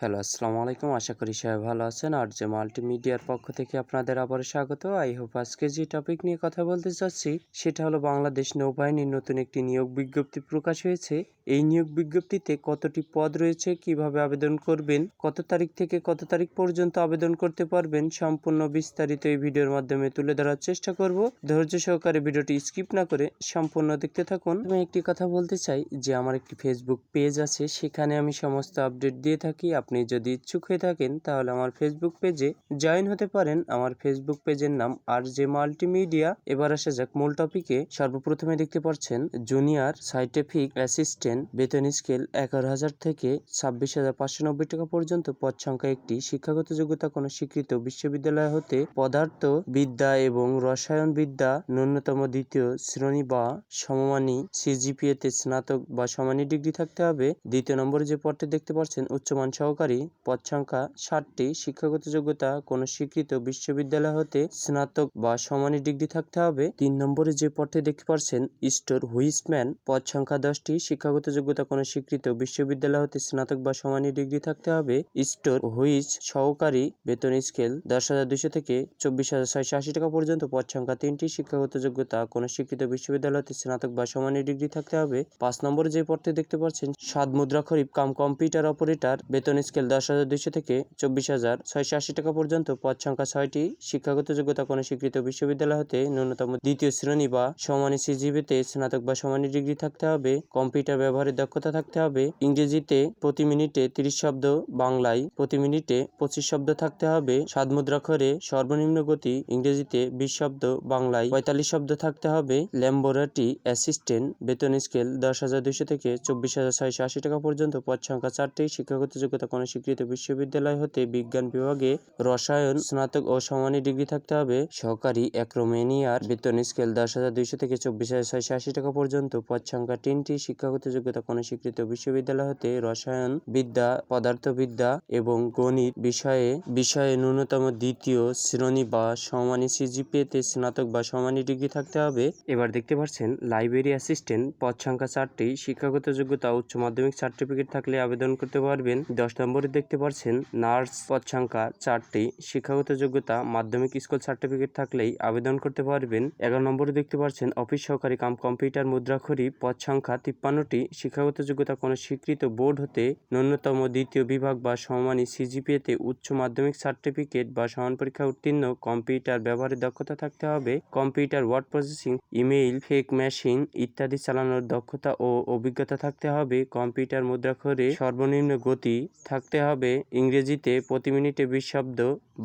Hello, আসসালামু আলাইকুম। আশা করি সবাই ভালো আছেন। আর যে মাল্টিমিডিয়ার পক্ষ থেকে আপনাদের আবার স্বাগত। আই হোপ আজকে যে টপিক নিয়ে কথা বলতে চাচ্ছি, সেটা হলো বাংলাদেশ নৌবাহিনীর নতুন একটি নিয়োগ বিজ্ঞপ্তি প্রকাশ হয়েছে। এই নিয়োগ বিজ্ঞপ্তিতে কতটি পদ রয়েছে, কীভাবে আবেদন করবেন, কত তারিখ থেকে কত তারিখ পর্যন্ত আবেদন করতে পারবেন সম্পূর্ণ বিস্তারিত এই ভিডিওর মাধ্যমে তুলে ধরার চেষ্টা করব। ধৈর্য সহকারে ভিডিওটি স্কিপ না করে সম্পূর্ণ দেখতে থাকুন। আমি একটি কথা বলতে চাই যে, আমার একটি ফেসবুক পেজ আছে, সেখানে আমি সমস্ত আপডেট দিয়ে থাকি। আপনি যদি ইচ্ছুক হয়ে থাকেন, তাহলে আমার ফেসবুক পেজে জয়েন হতে পারেন। আমার ফেসবুক পেজের নাম আর যে মাল্টিমিডিয়া এবার আসা যাক মূল টপিকে সর্বপ্রথমে দেখতে পাচ্ছেন জুনিয়র সাইন্টিফিক অ্যাসিস্ট্যান্ট বেতন স্কেল এগারো হাজার থেকে ছাব্বিশ হাজার পাঁচশো নব্বই টাকা পর্যন্ত। পদ সংখ্যা একটি, শিক্ষাগত যোগ্যতা কোনো স্বীকৃত বিশ্ববিদ্যালয় হতে পদার্থ বিদ্যা এবং রসায়ন বিদ্যা ন্যূনতম দ্বিতীয় শ্রেণি বা সমমানী সিজিপিএ তে স্নাতক বা সমানী ডিগ্রি থাকতে হবে। দ্বিতীয় নম্বরে যে পদটি দেখতে পাচ্ছেন, উচ্চমান সহকারী, পদ সংখ্যা ষাটটি, শিক্ষাগত যোগ্যতা কোনো স্বীকৃত বিশ্ববিদ্যালয় হতে স্নাতক বা সমানী ডিগ্রি থাকতে হবে। তিন নম্বরে যে পদটি দেখতে পাচ্ছেন, স্টোর হুইসম্যান, পদ সংখ্যা দশটি, শিক্ষাগত যোগ্যতা কোনো স্বীকৃত বিশ্ববিদ্যালয় হতে স্নাতক বা সমানী ডিগ্রি থাকতে হবে। স্টোর হুইচ সহকারী বেতন স্কেল দশ হাজার দুশো থেকে চব্বিশ হাজার ছয়শো আশি টাকা পর্যন্ত। পদ সংখ্যা তিনটি শিক্ষাগত যোগ্যতা কোনো স্বীকৃত বিশ্ববিদ্যালয় হতে স্নাতক বা সমানী ডিগ্রি থাকতে হবে। পাঁচ নম্বরে যে পদটি দেখতে পাচ্ছেন সাত মুদ্রা খরিফ কাম কম্পিউটার অপারেটর, বেতন স্কেল দশ হাজার দুশো থেকে চব্বিশ হাজার ছয়শো আশি টাকা পর্যন্ত। পদ সংখ্যা ছয়টি, শিক্ষাগত যোগ্যতা কোনো স্বীকৃত বিশ্ববিদ্যালয় হতে ন্যূনতম দ্বিতীয় শ্রেণি বা সমানী সিজিবিতে স্নাতক বা সমানী ডিগ্রি থাকতে হবে। কম্পিউটার ব্যবহারের দক্ষতা থাকতে হবে। ইংরেজিতে প্রতি মিনিটে তিরিশ শব্দ, বাংলায় প্রতি মিনিটে পঁচিশ শব্দ থাকতে হবে। সাত মুদ্রাক্ষরে সর্বনিম্ন গতি ইংরেজিতে বিশ শব্দ, বাংলায় পঁয়তাল্লিশ শব্দ থাকতে হবে। ল্যাম্বোরাটি অ্যাসিস্ট্যান্ট বেতন স্কেল দশ হাজার দুশো থেকে চব্বিশ হাজার ছয়শো আশি টাকা পর্যন্ত। পদ সংখ্যা চারটি শিক্ষাগত যোগ্যতা কোনো স্বীকৃত বিশ্ববিদ্যালয় হতে বিজ্ঞান বিভাগে রসায়ন, স্নাতক ও সমানী ডিগ্রি থাকতে হবে। সহকারী অ্যাক্রোমেনিয়ার বেতন স্কেল দশ হাজার দুইশো থেকে চব্বিশ হাজার ছয়শো আশি টাকা পর্যন্ত। পদ সংখ্যা তিনটি শিক্ষাগত যোগ্যতা কোনো স্বীকৃত বিশ্ববিদ্যালয় হতে রসায়ন বিদ্যা, পদার্থবিদ্যা এবং গণিত বিষয়ে বিষয়ে ন্যূনতম দ্বিতীয় শ্রেণি বা সমানী সিজিপিএতে স্নাতক বা সমানী ডিগ্রি থাকতে হবে। এবার দেখতে পাচ্ছেন লাইব্রেরি অ্যাসিস্ট্যান্ট পদ সংখ্যা চারটি, শিক্ষাগত যোগ্যতা উচ্চ মাধ্যমিক সার্টিফিকেট থাকলে আবেদন করতে পারবেন। দশ নম্বরে দেখতে পাচ্ছেন নার্স পদ সংখ্যা চারটি, শিক্ষাগত যোগ্যতা, মাধ্যমিক স্কুল সার্টিফিকেট থাকলেই আবেদন করতে পারবেন। এগারো নম্বরে দেখতে পাচ্ছেন অফিস সহকারী কাম কম্পিউটার মুদ্রাক্ষরী পদ সংখ্যা তিপ্পান্নটি শিক্ষাগত যোগ্যতা কোনো স্বীকৃত বোর্ড হতে ন্যূনতম দ্বিতীয় বিভাগ বা সমানী সিজিপিএতে উচ্চ মাধ্যমিক সার্টিফিকেট বা সমান পরীক্ষা উত্তীর্ণ কম্পিউটার ব্যবহারের দক্ষতা থাকতে হবে। Computer word processing, email, fax machine ইত্যাদি চালানোর দক্ষতা ও অভিজ্ঞতা থাকতে হবে। কম্পিউটার মুদ্রাক্ষরে সর্বনিম্ন গতি থাকতে হবে। ইংরেজিতে প্রতি মিনিটে বিশ শব্দ,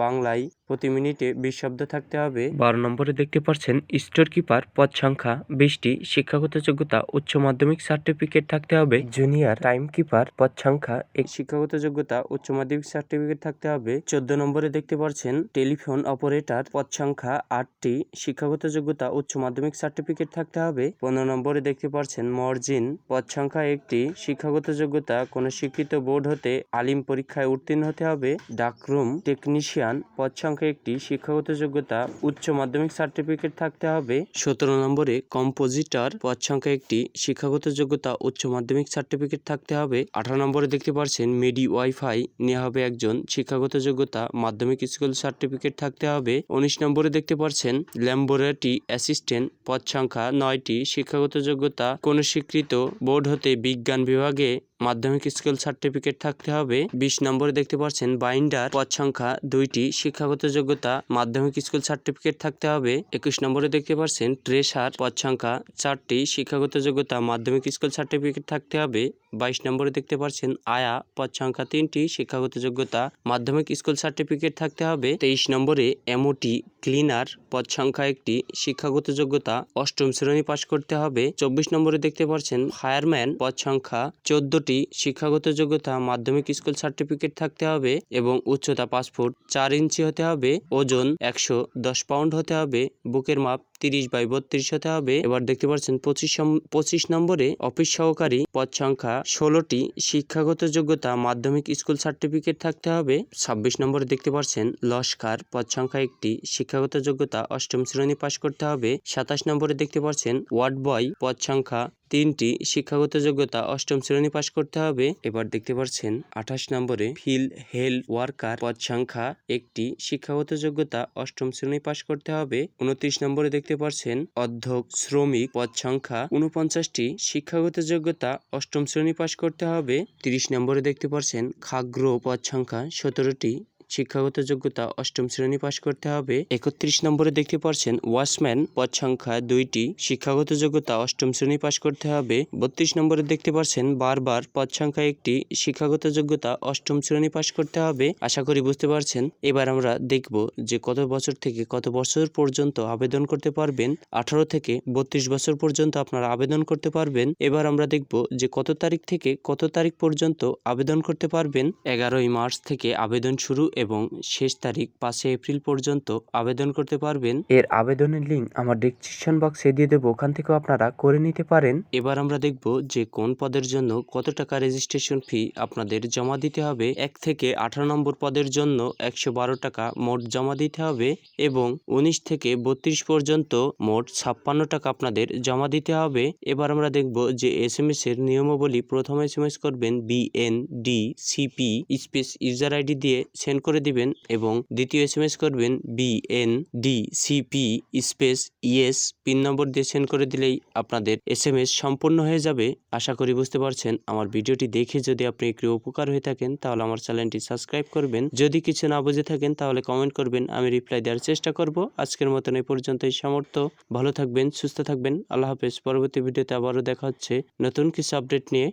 বাংলায় প্রতি মিনিটে বিশ শব্দ থাকতে হবে। বারো নম্বরে দেখতে পাচ্ছেন স্টোর কিপার পদ সংখ্যা বিশটি শিক্ষাগত যোগ্যতা উচ্চ মাধ্যমিক সার্টিফিকেট থাকতে হবে। জুনিয়র টাইম কিপার পদ সংখ্যা এক শিক্ষাগত যোগ্যতা উচ্চ মাধ্যমিক সার্টিফিকেট থাকতে হবে। চোদ্দ নম্বরে দেখতে পাচ্ছেন টেলিফোন অপারেটর পদ সংখ্যা আটটি শিক্ষাগত যোগ্যতা উচ্চ মাধ্যমিক সার্টিফিকেট থাকতে হবে। পনেরো নম্বরে দেখতে পাচ্ছেন মর্জিন পদ সংখ্যা একটি শিক্ষাগত যোগ্যতা কোনো স্বীকৃত বোর্ড হতে আলিম পরীক্ষায় উত্তীর্ণ হতে হবে। ডাকরুম টেকনিশিয়ান পদ সংখ্যা একটি শিক্ষাগত যোগ্যতা, উচ্চ মাধ্যমিক সার্টিফিকেট থাকতে হবে। সতেরো নম্বরে কম্পোজিটর পদ সংখ্যা একটি, শিক্ষাগত যোগ্যতা, উচ্চ মাধ্যমিক সার্টিফিকেট থাকতে হবে। আঠারো নম্বরে দেখতে পাচ্ছেন মেডি ওয়াইফাই নেওয়া হবে একজন, শিক্ষাগত যোগ্যতা, মাধ্যমিক স্কুল সার্টিফিকেট থাকতে হবে। উনিশ নম্বরে দেখতে পাচ্ছেন ল্যাম্বোরেটরি অ্যাসিস্ট্যান্ট পদ সংখ্যা নয়টি, শিক্ষাগত যোগ্যতা, কোনো স্বীকৃত বোর্ড হতে বিজ্ঞান বিভাগে মাধ্যমিক স্কুল সার্টিফিকেট থাকতে হবে। বিশ নম্বরে দেখতে পাচ্ছেন বাইন্ডার, পদ সংখ্যা দুইটি, শিক্ষাগত যোগ্যতা, মাধ্যমিক স্কুল সার্টিফিকেট থাকতে হবে। একুশ নম্বরে দেখতে পাচ্ছেন ট্রেসার, পদ সংখ্যা চারটি, শিক্ষাগত যোগ্যতা, মাধ্যমিক স্কুল সার্টিফিকেট থাকতে হবে। বাইশ নম্বরে দেখতে পাচ্ছেন আয়া পদ সংখ্যা তিনটি, শিক্ষাগত যোগ্যতা, মাধ্যমিক স্কুল সার্টিফিকেট থাকতে হবে। তেইশ নম্বরে এমওটি ক্লিনার পদ সংখ্যা একটি, শিক্ষাগত যোগ্যতা, অষ্টম শ্রেণি পাশ করতে হবে। চব্বিশ নম্বরে দেখতে পাচ্ছেন ফায়ারম্যান পদ সংখ্যা চোদ্দটি, শিক্ষাগত যোগ্যতা, মাধ্যমিক স্কুল সার্টিফিকেট থাকতে হবে এবং উচ্চতা ফুট চার ইঞ্চি হতে হবে। ওজন একশো দশ পাউন্ড হতে হবে। বুকের মাপ তিরিশ বাই বত্রিশ হতে হবে। এবার দেখতে পাচ্ছেন পঁচিশ পঁচিশ নম্বরে অফিস সহকারী পদ সংখ্যা ষোলোটি। শিক্ষাগত যোগ্যতা, মাধ্যমিক স্কুল সার্টিফিকেট থাকতে হবে। ছাব্বিশ নম্বরে দেখতে পাচ্ছেন লস্কার, পদ সংখ্যা একটি। শিক্ষাগত যোগ্যতা, অষ্টম শ্রেণি পাশ করতে হবে। সাতাশ নম্বরে দেখতে পাচ্ছেন ওয়ার্ড বয়, পদ সংখ্যা তিনটি শিক্ষাগত যোগ্যতা অষ্টম শ্রেণি পাশ করতে হবে। এবার দেখতে পাচ্ছেন আঠাশ নম্বরে ফিল্ড হেল ওয়ার্কার পদ সংখ্যা একটি শিক্ষাগত যোগ্যতা অষ্টম শ্রেণি পাশ করতে হবে। উনত্রিশ নম্বরে দেখতে পাচ্ছেন অধ্যক্ষ শ্রমিক পদ সংখ্যা উনপঞ্চাশটি শিক্ষাগত যোগ্যতা অষ্টম শ্রেণি পাশ করতে হবে। তিরিশ নম্বরে দেখতে পাচ্ছেন খাগ্র পদ সংখ্যা সতেরোটি শিক্ষাগত যোগ্যতা অষ্টম শ্রেণি পাশ করতে হবে। একত্রিশ নম্বরে দেখতে পাচ্ছেন ওয়াচম্যান, পদ সংখ্যা দুইটি, শিক্ষাগত যোগ্যতা অষ্টম শ্রেণি পাশ করতে হবে। বত্রিশ নম্বরে দেখতে পাচ্ছেন বারবার পদ সংখ্যা একটি, শিক্ষাগত যোগ্যতা অষ্টম শ্রেণি পাশ করতে হবে। আশা করি বুঝতে পারছেন, এবার আমরা দেখব যে কত বছর থেকে কত বছর পর্যন্ত আবেদন করতে পারবেন। আঠারো থেকে বত্রিশ বছর পর্যন্ত আপনারা আবেদন করতে পারবেন। এবার আমরা দেখব যে কত তারিখ থেকে কত তারিখ পর্যন্ত আবেদন করতে পারবেন। এগারোই মার্চ থেকে আবেদন শুরু এবং শেষ তারিখ পাঁচই এপ্রিল পর্যন্ত আবেদন করতে পারবেন। এর আবেদনের লিঙ্ক আমার ডিসক্রিপশন বক্সে দিয়ে দেবো ওখান থেকেও আপনারা করে নিতে পারেন। এবার আমরা দেখব যে কোন পদের জন্য কত টাকা রেজিস্ট্রেশন ফি আপনাদের জমা দিতে হবে। এক থেকে আঠারো নম্বর পদের জন্য একশো বারো টাকা মোট জমা দিতে হবে এবং উনিশ থেকে বত্রিশ পর্যন্ত মোট ছাপ্পান্ন টাকা আপনাদের জমা দিতে হবে। এবার আমরা দেখব যে এস এম এস এর নিয়মাবলী প্রথম এস এম এস করবেন BN D CP space user ID দিয়ে সেন্ড করে দিবেন এবং দ্বিতীয় এস এম এস করবেন BN D CP space ES pin number দিয়ে সেন্ড করে দিলেই আপনাদের এস এম এস সম্পূর্ণ হয়ে যাবে। আশা করি বুঝতে পারছেন, আমার ভিডিওটি দেখে যদি আপনি একটু উপকার হয়ে থাকেন, তাহলে আমার চ্যানেলটি সাবস্ক্রাইব করবেন। যদি কিছু না বুঝে থাকেন, তাহলে কমেন্ট করবেন, আমি রিপ্লাই দেওয়ার চেষ্টা করব। আজকের মতন এই পর্যন্তই সামর্থ্য। ভালো থাকবেন, সুস্থ থাকবেন। আল্লাহ হাফেজ। পরবর্তী ভিডিওতে আবারও দেখা হচ্ছে নতুন কিছু আপডেট নিয়ে।